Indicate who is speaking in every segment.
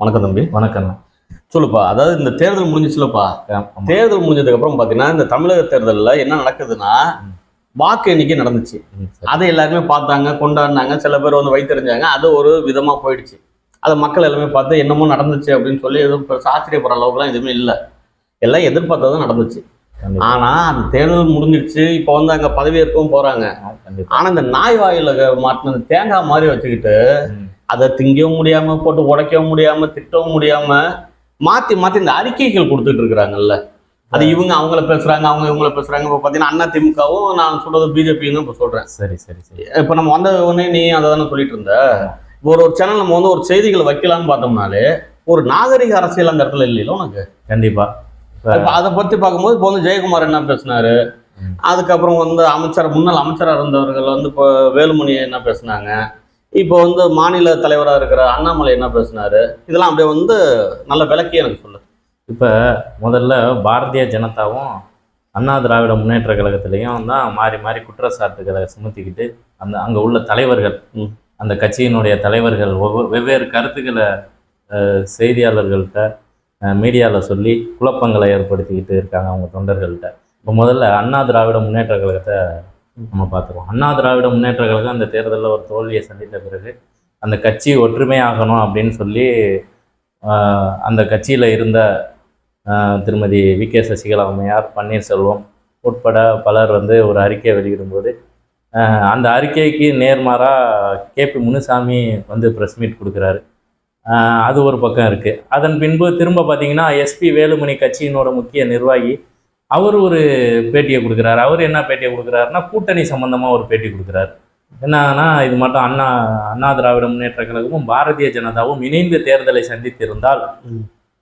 Speaker 1: வணக்கம் தம்பி
Speaker 2: வணக்கம்.
Speaker 1: சொல்லுப்பா அதாவது இந்த தேர்தல் முடிஞ்சிச்சுலப்பா. தேர்தல் முடிஞ்சதுக்கு அப்புறம் பாத்தீங்கன்னா இந்த தமிழக தேர்தல்ல என்ன நடக்குதுன்னா. வாக்கு எண்ணிக்கை நடந்துச்சு. அதை எல்லாருமே பார்த்தாங்க கொண்டாடினாங்க சில பேர் வந்து வைத்தறிஞ்சாங்க அது ஒரு விதமா போயிடுச்சு. அதை மக்கள் எல்லாமே பார்த்து என்னமோ நடந்துச்சு அப்படின்னு சொல்லி எதுவும் ஆச்சரியப்படுற அளவுக்குலாம் எதுவுமே இல்லை. எல்லாம் எதிர்பார்த்ததும் நடந்துச்சு. ஆனா அந்த தேர்தல் முடிஞ்சிடுச்சு இப்போ வந்து அங்க பதவியேற்கவும் போறாங்க. ஆனா இந்த நாய் வாயில மாட்டின தேங்காய் மாதிரி வச்சுக்கிட்டு. அதை திங்கவும் முடியாம போட்டு உடைக்கவும் முடியாம திட்டவும் முடியாம மாத்தி மாத்தி இந்த அறிக்கைகள் கொடுத்துட்டு இருக்கிறாங்கல்ல. அது இவங்க அவங்கள பேசுறாங்க அவங்க இவங்கள பேசுறாங்க. இப்போ பார்த்தீங்கன்னா அண்ணா திமுகவும் நான் சொல்றது பிஜேபின்னு இப்போ சொல்றேன்.
Speaker 2: சரி சரி சரி.
Speaker 1: இப்போ நம்ம வந்த உடனே நீ அதை தானே சொல்லிட்டு இருந்த? ஒரு ஒரு சேனல் நம்ம வந்து ஒரு செய்திகளை வைக்கலாம்னு பார்த்தோம்னாலே ஒரு நாகரிக அரசியல் அந்த இடத்துல இல்லையில உனக்கு?
Speaker 2: கண்டிப்பா. இப்ப
Speaker 1: அதை பத்தி பார்க்கும்போது இப்போ வந்து ஜெயக்குமார் என்ன பேசினாரு. அதுக்கப்புறம் வந்து அமைச்சர் முன்னாள் அமைச்சராக இருந்தவர்கள் வந்து இப்போ வேலுமணி என்ன பேசினாங்க? இப்போ வந்து மாநில தலைவராக இருக்கிற அண்ணாமலை என்ன பேசினாரு? இதெல்லாம் அப்படியே வந்து நல்ல விளக்கி எனக்கு சொல்லு.
Speaker 2: இப்ப முதல்ல பாரதிய ஜனதாவும் அண்ணா திராவிட முன்னேற்ற கழகத்திலையும் தான் மாறி மாறி குற்றச்சாட்டுகளை சுமத்திக்கிட்டு அந்த அங்க உள்ள தலைவர்கள். அந்த கட்சியினுடைய தலைவர்கள் ஒவ்வொரு வெவ்வேறு கருத்துக்களை செய்தியாளர்கள்ட்ட மீடியாவில் சொல்லி குழப்பங்களை ஏற்படுத்திக்கிட்டு இருக்காங்க அவங்க தொண்டர்கள்ட்ட. இப்போ முதல்ல அண்ணா திராவிட முன்னேற்ற கழகத்தை நம்ம பார்த்துருவோம். அண்ணா திராவிட முன்னேற்ற கழகம் அந்த தேர்தலில் ஒரு தோல்வியை சந்தித்த பிறகு அந்த கட்சி ஒற்றுமையாகணும் அப்படின்னு சொல்லி அந்த கட்சியில் இருந்த திருமதி வி. கே. சசிகலா அம்மையார் பன்னீர்செல்வம் உட்பட பலர் வந்து ஒரு அறிக்கையை வெளியிடும்போது அந்த அறிக்கைக்கு நேர்மாறாக கே. பி. முனுசாமி வந்து ப்ரெஸ் மீட் கொடுக்குறாரு. அது ஒரு பக்கம் இருக்குது அதன் பின்பு திரும்ப பார்த்தீங்கன்னா எஸ்பி வேலுமணி கட்சியினோட முக்கிய நிர்வாகி அவர் ஒரு பேட்டியை கொடுக்குறாரு. அவர் என்ன பேட்டியை கொடுக்குறாருன்னா கூட்டணி சம்பந்தமாக ஒரு பேட்டி கொடுக்குறாரு. என்னன்னா இது மட்டும் அண்ணா அண்ணா திராவிட முன்னேற்ற கழகமும் பாரதிய ஜனதாவும் இணைந்து தேர்தலை சந்தித்திருந்தால்.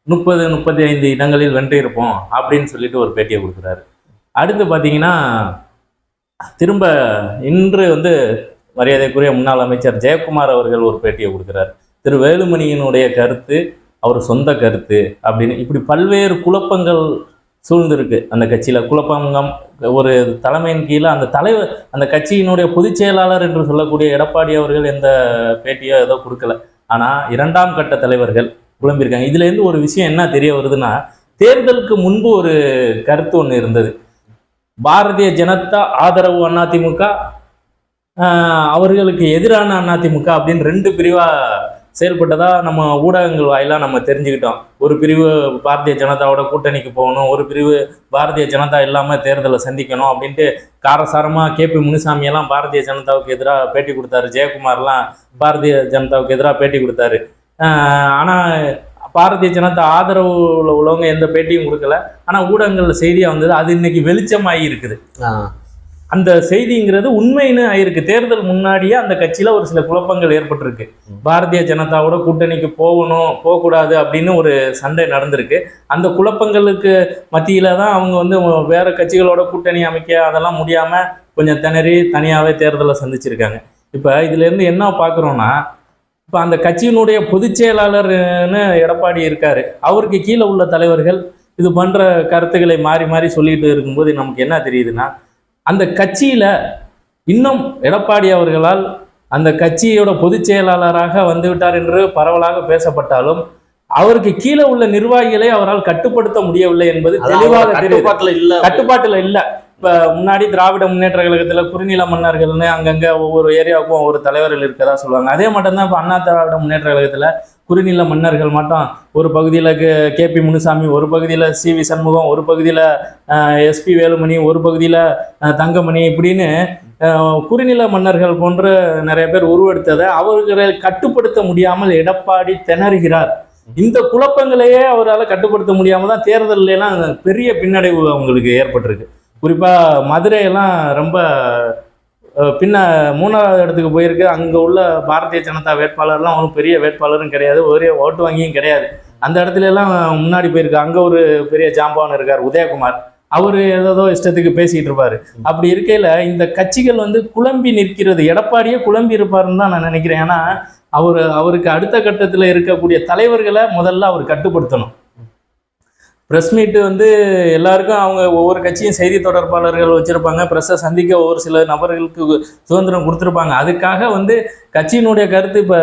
Speaker 2: முப்பது முப்பத்தி ஐந்து இடங்களில் வென்றிருப்போம் அப்படின்னு சொல்லிட்டு ஒரு பேட்டியை கொடுக்குறாரு. அடுத்து பார்த்தீங்கன்னா திரும்ப இன்று வந்து மரியாதைக்குரிய முன்னாள் அமைச்சர் ஜெயக்குமார் அவர்கள் ஒரு பேட்டியை கொடுக்குறாரு. திரு வேலுமணியினுடைய கருத்து அவர் சொந்த கருத்து அப்படின்னு. இப்படி பல்வேறு குழப்பங்கள் சூழ்ந்திருக்கு அந்த கட்சியில். குழப்பங்கம் ஒரு தலைமையின் கீழே அந்த தலைவர் அந்த கட்சியினுடைய பொதுச் செயலாளர் என்று சொல்லக்கூடிய எடப்பாடி அவர்கள் எந்த பேட்டியோ ஏதோ கொடுக்கல. ஆனால் இரண்டாம் கட்ட தலைவர்கள் குழம்பியிருக்காங்க இதுலேருந்து ஒரு விஷயம் என்ன தெரிய வருதுன்னா தேர்தலுக்கு முன்பு ஒரு கருத்து ஒன்று இருந்தது. பாரதிய ஜனதா ஆதரவு அதிமுக அவர்களுக்கு எதிரான அதிமுக அப்படின்னு ரெண்டு பிரிவாக செயல்பட்டதா நம்ம ஊடகங்கள் வாயிலாக நம்ம தெரிஞ்சுக்கிட்டோம். ஒரு பிரிவு பாரதிய ஜனதாவோட கூட்டணிக்கு போகணும் ஒரு பிரிவு பாரதிய ஜனதா இல்லாமல் தேர்தலை சந்திக்கணும் அப்படின்ட்டு காரசாரமாக கே பி முனுசாமியெல்லாம் பாரதிய ஜனதாவுக்கு எதிராக பேட்டி கொடுத்தாரு. ஜெயக்குமார்லாம் பாரதிய ஜனதாவுக்கு எதிராக பேட்டி கொடுத்தாரு. ஆனால் பாரதிய ஜனதா ஆதரவுல உள்ளவங்க எந்த பேட்டியும் கொடுக்கல. ஆனால் ஊடகங்களில் செய்தியாக வந்தது அது இன்னைக்கு வெளிச்சமாகி இருக்குது. அந்த செய்திங்கிறது உண்மைன்னு ஆயிருக்கு. தேர்தல் முன்னாடியே அந்த கட்சியில ஒரு சில குழப்பங்கள் ஏற்பட்டிருக்கு. பாரதிய ஜனதாவோட கூட்டணிக்கு போகணும் போகக்கூடாது அப்படின்னு ஒரு சண்டை நடந்திருக்கு. அந்த குழப்பங்களுக்கு மத்தியில தான் அவங்க வந்து வேற கட்சிகளோட கூட்டணி அமைக்க அதெல்லாம் முடியாம கொஞ்சம் திணறி தனியாவே தேர்தலை சந்திச்சிருக்காங்க. இப்ப இதுல இருந்து என்ன பார்க்குறோம்னா இப்போ அந்த கட்சியினுடைய பொதுச் செயலாளர்னு எடப்பாடி இருக்காரு. அவருக்கு கீழே உள்ள தலைவர்கள் இது பண்ற கருத்துக்களை மாறி மாறி சொல்லிட்டு இருக்கும்போது நமக்கு என்ன தெரியுதுன்னா அந்த கட்சியில இன்னும் எடப்பாடி அவர்களால் அந்த கட்சியோட பொதுச் செயலாளராக வந்துவிட்டார் என்று பரவலாக பேசப்பட்டாலும் அவருக்கு கீழே உள்ள நிர்வாகிகளை அவரால் கட்டுப்படுத்த முடியவில்லை என்பது தெளிவாக
Speaker 1: கட்டுப்பாட்டுல இல்ல
Speaker 2: கட்டுப்பாட்டுல இல்ல. இப்போ முன்னாடி திராவிட முன்னேற்ற கழகத்தில் குறுநில மன்னர்கள்னு அங்கங்கே ஒவ்வொரு ஏரியாவுக்கும் ஒவ்வொரு தலைவர்கள் இருக்கதா சொல்லுவாங்க. அதே மட்டும் தான் அண்ணா திராவிட முன்னேற்ற கழகத்தில் குறுநில மன்னர்கள் மட்டும் ஒரு பகுதியில் கே பி முனுசாமி ஒரு பகுதியில் சி வி சண்முகம் ஒரு பகுதியில் எஸ்பி வேலுமணி ஒரு பகுதியில் தங்கமணி இப்படின்னு குறுநில மன்னர்கள் போன்ற நிறைய பேர் உருவெடுத்ததை அவர்களை கட்டுப்படுத்த முடியாமல் எடப்பாடி திணறுகிறார். இந்த குழப்பங்களையே அவரால் கட்டுப்படுத்த முடியாமல் தான் தேர்தல்ல எல்லாம் பெரிய பின்னடைவு அவங்களுக்கு ஏற்பட்டிருக்கு. குறிப்பாக மதுரையெல்லாம் ரொம்ப பின்ன மூணாவது இடத்துக்கு போயிருக்கு. அங்கே உள்ள பாரதிய ஜனதா வேட்பாளர்லாம் ஒன்றும் பெரிய வேட்பாளரும் கிடையாது. ஒரே ஓட்டு வங்கியும் கிடையாது. அந்த இடத்துல எல்லாம் முன்னாடி போயிருக்கு. அங்கே ஒரு பெரிய ஜாம்பவான் இருக்கார் உதயகுமார். அவர் ஏதோ இஷ்டத்துக்கு பேசிகிட்டு இருப்பார். அப்படி இருக்கையில் இந்த கட்சிகள் வந்து குழம்பி நிற்கிறது எடப்பாடியே குழம்பி இருப்பாருன்னு தான் நான் நினைக்கிறேன். ஏன்னா அவர் அவருக்கு அடுத்த கட்டத்தில் இருக்கக்கூடிய தலைவர்களை முதல்ல அவர் கட்டுப்படுத்தணும். ப்ரெஸ் மீட்டு வந்து எல்லாருக்கும் அவங்க ஒவ்வொரு கட்சியும் செய்தி தொடர்பாளர்கள் வச்சுருப்பாங்க. ப்ரெஸ்ஸை சந்திக்க ஒவ்வொரு சில நபர்களுக்கு சுதந்திரம் கொடுத்துருப்பாங்க. அதுக்காக வந்து கட்சியினுடைய கருத்து இப்போ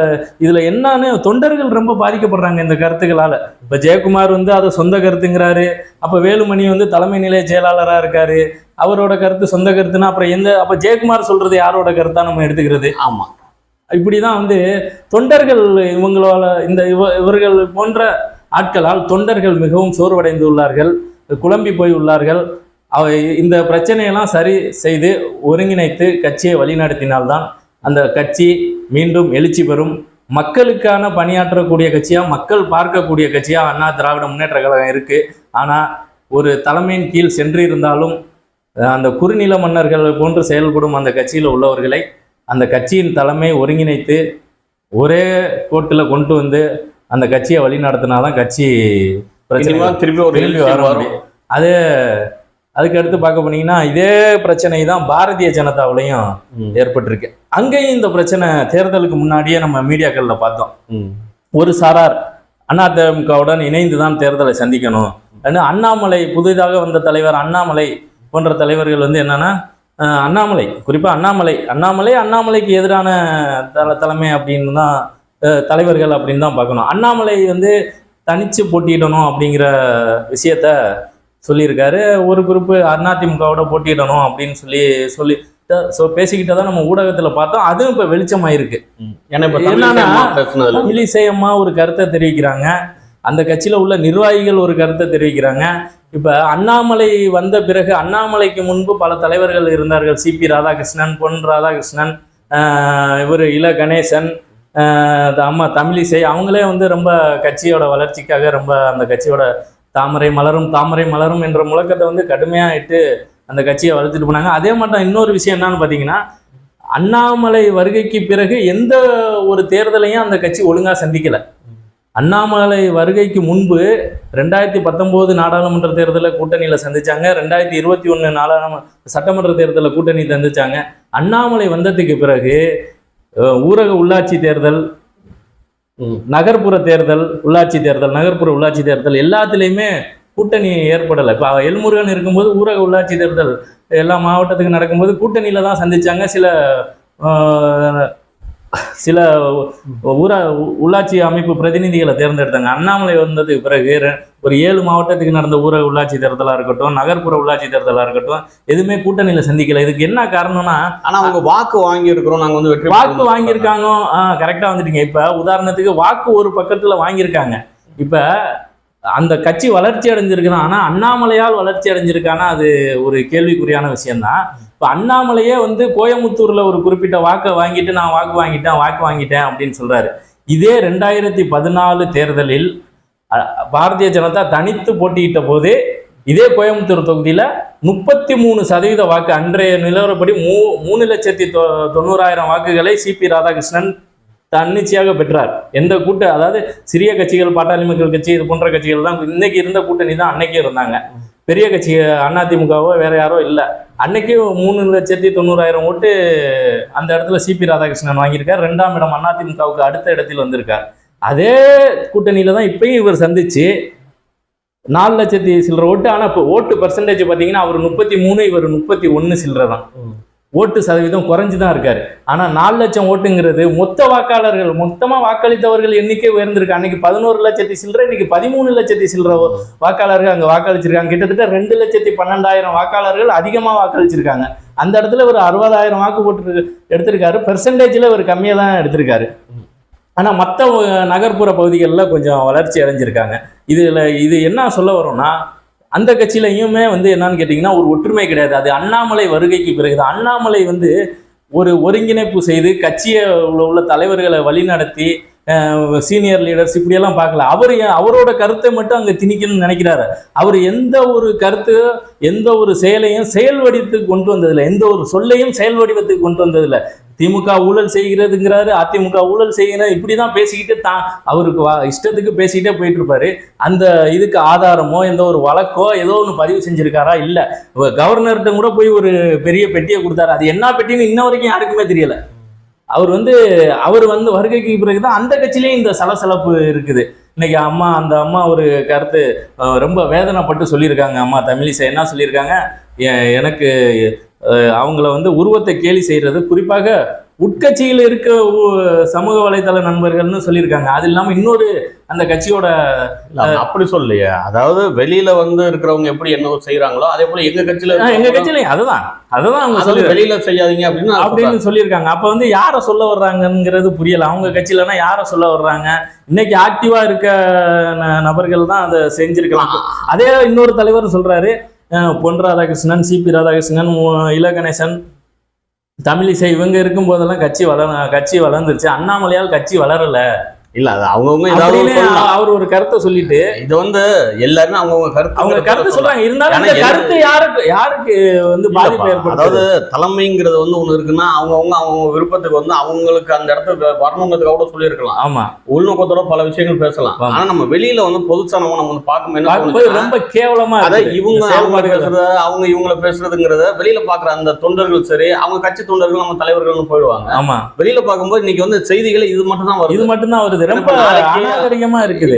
Speaker 2: இதில் என்னன்னு தொண்டர்கள் ரொம்ப பாதிக்கப்படுறாங்க இந்த கருத்துக்களால். இப்போ ஜெயக்குமார் வந்து அதை சொந்த கருத்துங்கிறாரு. அப்போ வேலுமணி வந்து தலைமை நிலைய செயலாளராக இருக்காரு. அவரோட கருத்து சொந்த கருத்துனா அப்புறம் எந்த அப்போ ஜெயக்குமார் சொல்றது யாரோட கருத்தா நம்ம எடுத்துக்கிறது?
Speaker 1: ஆமா.
Speaker 2: இப்படிதான் வந்து தொண்டர்கள் இவங்களால இந்த இவ இவர்கள் போன்ற ஆட்களால் தொண்டர்கள் மிகவும் சோர்வடைந்து உள்ளார்கள் குழம்பி போய் உள்ளார்கள் அவ- இந்த பிரச்சனையெல்லாம் சரி செய்து ஒருங்கிணைத்து கட்சியை வழிநடத்தினால்தான் அந்த கட்சி மீண்டும் எழுச்சி பெறும். மக்களுக்கான பணியாற்றக்கூடிய கட்சியாக மக்கள் பார்க்கக்கூடிய கட்சியாக அண்ணா திராவிட முன்னேற்ற கழகம் இருக்குது ஆனால் ஒரு தலைமையின் கீழ் சென்றிருந்தாலும் அந்த குறுநில மன்னர்கள் போன்று செயல்படும் அந்த கட்சியில் உள்ளவர்களை அந்த கட்சியின் தலைமை ஒருங்கிணைத்து ஒரே கோட்டில் கொண்டு வந்து அந்த கட்சியை வழி நடத்தினாதான் கட்சி பிரச்சனை
Speaker 1: திருப்பி ஒரு
Speaker 2: திரும்பி வர. அது அதுக்கு அடுத்து பார்க்க போனீங்கன்னா இதே பிரச்சனை தான் பாரதிய ஜனதாவிலையும். ஏற்பட்டிருக்கு அங்கேயும் இந்த பிரச்சனை தேர்தலுக்கு முன்னாடியே நம்ம மீடியாக்கள்ல பார்த்தோம். ஒரு சாரார் அதிமுகவுடன் இணைந்து தான் தேர்தலை சந்திக்கணும் அண்ணாமலை புதிதாக வந்த தலைவர் அண்ணாமலை போன்ற தலைவர்கள் வந்து என்னன்னா அஹ், அண்ணாமலை குறிப்பா அண்ணாமலை அண்ணாமலை அண்ணாமலைக்கு எதிரான தல தலைமை அப்படின்னு தான் தலைவர்கள் அப்படின்னு தான் பார்க்கணும். அண்ணாமலை வந்து தனிச்சு போட்டியிடணும் அப்படிங்கிற விஷயத்த சொல்லியிருக்காரு. ஒரு குரூப்பு அதிமுகவோட போட்டியிடணும் அப்படின்னு சொல்லி சொல்லி ஸோ பேசிக்கிட்டே தான் நம்ம ஊடகத்தில் பார்த்தோம். அதுவும் இப்போ வெளிச்சமாயிருக்கு. என்னன்னா,
Speaker 1: அம்மா
Speaker 2: ஒரு கருத்தை தெரிவிக்கிறாங்க. அந்த கட்சியில உள்ள நிர்வாகிகள் ஒரு கருத்தை தெரிவிக்கிறாங்க. இப்ப அண்ணாமலை வந்த பிறகு அண்ணாமலைக்கு முன்பு பல தலைவர்கள் இருந்தார்கள். சிபி ராதாகிருஷ்ணன் பொன் ராதாகிருஷ்ணன் ஆஹ் இவர் இள கணேசன் அம்மா தமிழிசை அவங்களே வந்து ரொம்ப கட்சியோட வளர்ச்சிக்காக ரொம்ப அந்த கட்சியோட தாமரை மலரும் தாமரை மலரும் என்ற முழக்கத்தை வந்து கடுமையாக இட்டு அந்த கட்சியை வளர்த்துட்டு போனாங்க. அதே மட்டும் இன்னொரு விஷயம் என்னன்னு பார்த்தீங்கன்னா அண்ணாமலை வருகைக்கு பிறகு எந்த ஒரு தேர்தலையும் அந்த கட்சி ஒழுங்காக சந்திக்கலை. அண்ணாமலை வருகைக்கு முன்பு ரெண்டாயிரத்தி பத்தொம்போது நாடாளுமன்ற தேர்தலில் கூட்டணியில் சந்திச்சாங்க. ரெண்டாயிரத்தி இருபத்தி ஒன்று நாடாளுமன்ற சட்டமன்ற தேர்தலில் கூட்டணி சந்திச்சாங்க. அண்ணாமலை வந்ததுக்கு பிறகு ஊரக உள்ளாட்சி தேர்தல் நகர்ப்புற தேர்தல் உள்ளாட்சி தேர்தல் நகர்ப்புற உள்ளாட்சி தேர்தல் எல்லாத்துலேயுமே கூட்டணி ஏற்படலை. இப்போ எல்முருகன் இருக்கும்போது ஊரக உள்ளாட்சி தேர்தல் எல்லா மாவட்டத்துக்கு நடக்கும்போது கூட்டணியில் தான் சந்தித்தாங்க சில சில ஊரா உள்ளாட்சி அமைப்பு பிரதிநிதிகளை தேர்ந்தெடுத்தாங்க. அண்ணாமலை வந்ததுக்கு பிறகு ஒரு ஏழு மாவட்டத்துக்கு நடந்த ஊரக உள்ளாட்சி தேர்தலாக இருக்கட்டும் நகர்ப்புற உள்ளாட்சி தேர்தலாக இருக்கட்டும் எதுவுமே கூட்டணியில் சந்திக்கல. இதுக்கு என்ன காரணம்னா
Speaker 1: ஆனா அவங்க வாக்கு வாங்கி இருக்கிறோம் நாங்க வந்து வெற்றி
Speaker 2: வாக்கு. வாங்கியிருக்காங்க. ஆ கரெக்டாக வந்துட்டீங்க. இப்போ உதாரணத்துக்கு வாக்கு ஒரு பக்கத்தில் வாங்கியிருக்காங்க. இப்போ அந்த கட்சி வளர்ச்சி அடைஞ்சிருக்குதான் ஆனால் அண்ணாமலையால் வளர்ச்சி அடைஞ்சிருக்கானா அது ஒரு கேள்விக்குறியான விஷயம்தான். இப்போ அண்ணாமலையே வந்து கோயமுத்தூரில் ஒரு குறிப்பிட்ட வாக்கை வாங்கிட்டு நான் வாக்கு வாங்கிட்டேன் வாக்கு வாங்கிட்டேன் அப்படின்னு சொல்றாரு. இதே ரெண்டாயிரத்தி பதினாலு தேர்தலில் பாரதிய ஜனதா தனித்து போட்டியிட்ட போது இதே கோயம்புத்தூர் தொகுதியில் முப்பத்தி மூணு சதவீத வாக்கு அன்றைய நிலவரப்படி மூ மூணு லட்சத்தி தொ தொண்ணூறாயிரம் வாக்குகளை சிபி ராதாகிருஷ்ணன் தன்னிச்சையாக பெற்றார். எந்த கூட்ட அதாவது சிறிய கட்சிகள் பாட்டாளி மக்கள் கட்சி இது போன்ற கட்சிகள் தான் இன்னைக்கு இருந்த கூட்டணி தான் அன்னைக்கு இருந்தாங்க. பெரிய கட்சி அதிமுகவோ வேற யாரோ இல்லை. அன்னைக்கு மூணு லட்சத்தி தொண்ணூறாயிரம் ஓட்டு அந்த இடத்துல சிபி ராதாகிருஷ்ணன் வாங்கியிருக்கார். ரெண்டாம் இடம் அதிமுகவுக்கு அடுத்த இடத்தில் வந்திருக்கார். அதே கூட்டணியில தான் இப்பயும் இவர் சந்திச்சு நாலு லட்சத்தி சில்லற ஓட்டு. ஆனால் இப்போ ஓட்டு பர்சன்டேஜ் பார்த்தீங்கன்னா அவர் முப்பத்தி மூணு இவர் முப்பத்தி ஒன்று சில்லற தான். ஓட்டு சதவீதம் குறைஞ்சு தான் இருக்காரு. ஆனால் நாலு லட்சம் ஓட்டுங்கிறது மொத்த வாக்காளர்கள் மொத்தமாக வாக்களித்தவர்கள் எண்ணிக்கை உயர்ந்திருக்கு. அன்னைக்கு பதினோரு லட்சத்தி சில்லற இன்னைக்கு பதிமூணு லட்சத்தி சில்லற வாக்காளர்கள் அங்கே வாக்களிச்சிருக்காங்க. கிட்டத்தட்ட ரெண்டு லட்சத்தி பன்னெண்டாயிரம் வாக்காளர்கள் அதிகமாக வாக்களிச்சிருக்காங்க. அந்த இடத்துல ஒரு அறுபதாயிரம் வாக்கு போட்டு எடுத்திருக்காரு. பெர்சன்டேஜில் ஒரு கம்மியாக தான் எடுத்திருக்காரு. ஆனால் மற்ற நகர்ப்புற பகுதிகளில் கொஞ்சம் வளர்ச்சி அடைஞ்சிருக்காங்க. இதில் இது என்ன சொல்ல வரோம்னா அந்த கட்சியிலையுமே வந்து என்னன்னு கேட்டிங்கன்னா ஒரு ஒற்றுமை கிடையாது. அது அண்ணாமலை வருகைக்கு பிறகு அண்ணாமலை வந்து ஒரு ஒருங்கிணைப்பு செய்து கட்சியை உள்ள உள்ள தலைவர்களை வழிநடத்தி சீனியர் லீடர்ஸ் இப்படியெல்லாம் பார்க்கல. அவர் அவரோட கருத்தை மட்டும் அங்கே திணிக்கணும்னு நினைக்கிறாரு. அவர் எந்த ஒரு கருத்து எந்த ஒரு செயலையும் செயல் வடிவத்துக்கு கொண்டு வந்ததில்லை. எந்த ஒரு சொல்லையும் செயல் வடிவத்துக்கு கொண்டு வந்ததில்லை. திமுக ஊழல் செய்கிறதுங்கிறாரு அதிமுக ஊழல் செய்கிறது இப்படி தான் பேசிக்கிட்டு தான் அவருக்கு வா- இஷ்டத்துக்கு பேசிக்கிட்டே போயிட்டு இருப்பாரு அந்த இதுக்கு ஆதாரமோ எந்த ஒரு வழக்கோ ஏதோ ஒன்று பதிவு செஞ்சிருக்காரா? இல்லை. கவர்னர்கிட்ட கூட போய் ஒரு பெரிய பெட்டியை கொடுத்தாரு. அது என்ன பெட்டின்னு இன்ன வரைக்கும் யாருக்குமே தெரியல. அவர் வந்து அவர் வந்து வருகைக்கு பிறகுதான் அந்த கட்சியிலேயும் இந்த சலசலப்பு இருக்குது. இன்னைக்கு அம்மா அந்த அம்மா ஒரு கருத்து ரொம்ப வேதனைப்பட்டு சொல்லியிருக்காங்க. அம்மா தமிழிசை என்ன சொல்லியிருக்காங்க? எனக்கு அவங்கள வந்து உருவத்தை கேலி செய்யறது. குறிப்பாக உட்கட்சியில் இருக்க சமூக வலைதள நண்பர்கள்னு சொல்லியிருக்காங்க. அது இல்லாம இன்னொரு அந்த கட்சியோட
Speaker 1: அப்படி சொல்லலையே. அதாவது வெளியில வந்து இருக்கிறவங்க எப்படி என்ன செய்யறாங்களோ அதே போல எங்க கட்சியில
Speaker 2: எங்க கட்சியிலையும் அதுதான். அதுதான் அவங்க சொல்லி
Speaker 1: வெளியில செய்யாதீங்க அப்படின்னு.
Speaker 2: அப்படின்னு சொல்லியிருக்காங்க. அப்ப வந்து யாரை சொல்ல வர்றாங்கங்கிறது புரியல. அவங்க கட்சியிலனா யாரை சொல்ல வர்றாங்க? இன்னைக்கு ஆக்டிவா இருக்க நபர்கள் தான் அதை செஞ்சிருக்கலாம். அதே இன்னொரு தலைவர் சொல்றாரு பொன் ராதாகிருஷ்ணன் சிபி ராதாகிருஷ்ணன் மு- இல கணேசன் தமிழிசை இவங்க இருக்கும் போதெல்லாம் கட்சி வளர் கட்சி வளர்ந்துருச்சு. அண்ணாமலையால் கட்சி வளரல.
Speaker 1: இல்ல அது அவங்கவுங்க ஏதாவது.
Speaker 2: அவர் ஒரு கருத்தை சொல்லிட்டு
Speaker 1: இது வந்து எல்லாருமே அவங்கவுங்க கருத்து
Speaker 2: அவங்க கருத்து சொல்றாங்க. இருந்தாலும் இந்த கருத்து யாருக்கு யாருக்கு வந்து பாதிப்பு
Speaker 1: இல்லப்பா, அதாவது தலைமைங்கிறது வந்து ஒண்ணு இருக்குன்னா அவங்கவுங்க அவங்க விருப்பத்துக்கு வந்து அவங்களுக்கு அந்த இடத்துக்கு வரணுங்கிறதுக்காக கூட சொல்லியிருக்கலாம்.
Speaker 2: ஆமா.
Speaker 1: உள்நோக்கத்தோட பல விஷயங்கள் பேசலாம். ஆனா நம்ம வெளியில வந்து பொதுச்சனமா நம்ம வந்து
Speaker 2: பார்க்கும்போது ரொம்ப கேவலமா
Speaker 1: அதை. இவங்க அவங்க. பேசுறத அவங்க இவங்கள பேசுறதுங்கிறத வெளியில பாக்குற அந்த தொண்டர்கள் சரி அவங்க கட்சி தொண்டர்கள் நம்ம தலைவர்கள் போயிடுவாங்க.
Speaker 2: ஆமா.
Speaker 1: வெளியில பார்க்கும்போது இன்னைக்கு வந்து செய்திகள் இது மட்டும் தான் வருது.
Speaker 2: இது மட்டும்தான் வருது. ரொம்ப
Speaker 1: இப்ப நாளைக்கு
Speaker 2: அநாகரிகமா இருக்குது.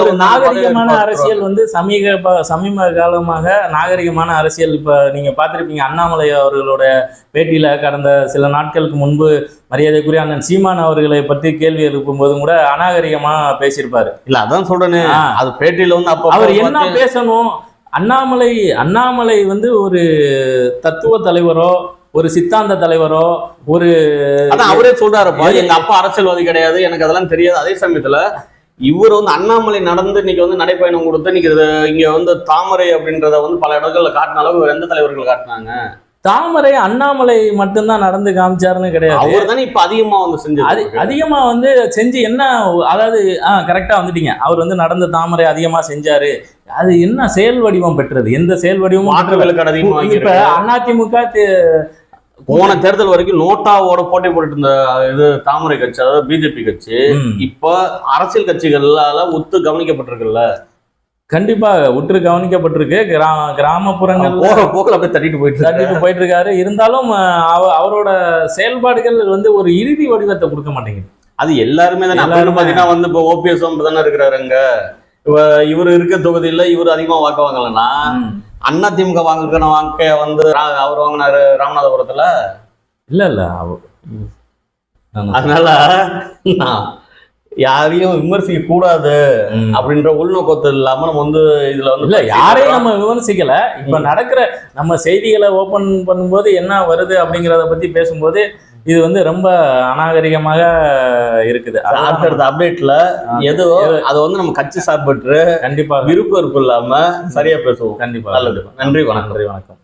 Speaker 1: ஒரு
Speaker 2: நாகரிகமான அரசியல் வந்து சமீக சமீப காலமாக நாகரிகமான அரசியல் இப்ப நீங்க பார்த்திருப்பீங்க. அண்ணாமலை அவர்களோட பேட்டியில கடந்த சில நாட்களுக்கு முன்பு மரியாதைக்குரிய அண்ணன் சீமான் அவர்களை பற்றி கேள்வி எழுப்பும் போதும் கூட அநாகரிகமா பேசியிருப்பாரு.
Speaker 1: இல்ல அதான் சொல்றேனே.
Speaker 2: ஆ.
Speaker 1: அது பேட்டியில வந்து அப்ப
Speaker 2: அவர் என்ன பேசணும்? அண்ணாமலை அண்ணாமலை வந்து ஒரு தத்துவ தலைவரோ ஒரு சித்தாந்த தலைவரோ ஒரு
Speaker 1: அதான் அவரே சொல்றாருப்பா எங்க அப்பா அரசியல்வாதி கிடையாது எனக்கு அதெல்லாம் தெரியாது. அதே சமயத்துல இவர் வந்து அண்ணாமலை நடந்து இன்னைக்கு வந்து நடைப்பயணம் கொடுத்து இன்னைக்கு இங்க வந்து தாமரை அப்படின்றத வந்து பல இடங்கள்ல காட்டின அளவுக்கு வேற எந்த தலைவர்கள் காட்டினாங்க?
Speaker 2: தாமரை அண்ணாமலை மட்டும்தான் நடந்து காமிச்சாருன்னு கிடையாது.
Speaker 1: அவர் தானே இப்ப அதிகமா வந்து
Speaker 2: அது
Speaker 1: செஞ்சது
Speaker 2: அதிகமா வந்து செஞ்சு என்ன அதாவது ஆ கரெக்டா வந்துட்டீங்க. அவர் வந்து நடந்த தாமரை அதிகமா செஞ்சாரு. அது என்ன செயல் வடிவம் பெற்றது? எந்த செயல் வடிவமும் பெற்றல.
Speaker 1: மாற்றுகளுக்கு அதிகமா
Speaker 2: இப்ப. அதிமுக
Speaker 1: போன தேர்தல் வரைக்கும் நோட்டாவோட போட்டி போட்டுட்டு இருந்த இது தாமரை கட்சி அதாவது பிஜேபி கட்சி இப்ப அரசியல் கட்சிகளால ஒத்து கவனிக்கப்பட்டிருக்குல்ல.
Speaker 2: கண்டிப்பா உற்று கவனிக்கப்பட்டிருக்கு கிரா கிராமப்புறங்கள்ல
Speaker 1: போற போக்குல அப்படியே தட்டிட்டு போயிட்டு.
Speaker 2: தட்டிட்டு போயிட்டு இருக்காரு இருந்தாலும் அவ- அவரோட செயல்பாடுகள் வந்து ஒரு இறுதி வடிவத்தை கொடுக்க மாட்டேங்குது
Speaker 1: அது எல்லாருமே தானே
Speaker 2: எல்லாருமே.
Speaker 1: பாத்தீங்கன்னா வந்து இப்போ ஓபிஎஸ் தானே இருக்கிறாரு அங்க இவ இவர் இருக்க தொகுதியில இவர் அதிகமா வாக்கு வாங்கலன்னா. அண்ணா திமுக வாங்கின வாக்க வந்து அவர் வாங்கினாரு ராமநாதபுரத்துல
Speaker 2: இல்ல இல்ல அவ- ஆமா.
Speaker 1: அதனால நான் யாரையும் விமர்சிக்க கூடாது. அப்படின்ற உள்நோக்கத்து இல்லாம நம்ம வந்து இதுல வந்து
Speaker 2: இல்ல யாரையும் நம்ம விமர்சிக்கல. இப்ப நடக்கிற நம்ம செய்திகளை ஓபன் பண்ணும்போது என்ன வருது அப்படிங்கறத பத்தி பேசும்போது இது வந்து ரொம்ப அநாகரிகமாக இருக்குது.
Speaker 1: அடுத்தடுத்த அப்டேட்ல. எதோ? அதை வந்து நம்ம கட்சி சார்பற்று
Speaker 2: கண்டிப்பாக.
Speaker 1: விருப்பம் இல்லாம சரியா பேசுவோம்.
Speaker 2: கண்டிப்பாக.
Speaker 1: நல்லது. நன்றி வணக்கம்.
Speaker 2: நன்றி வணக்கம்.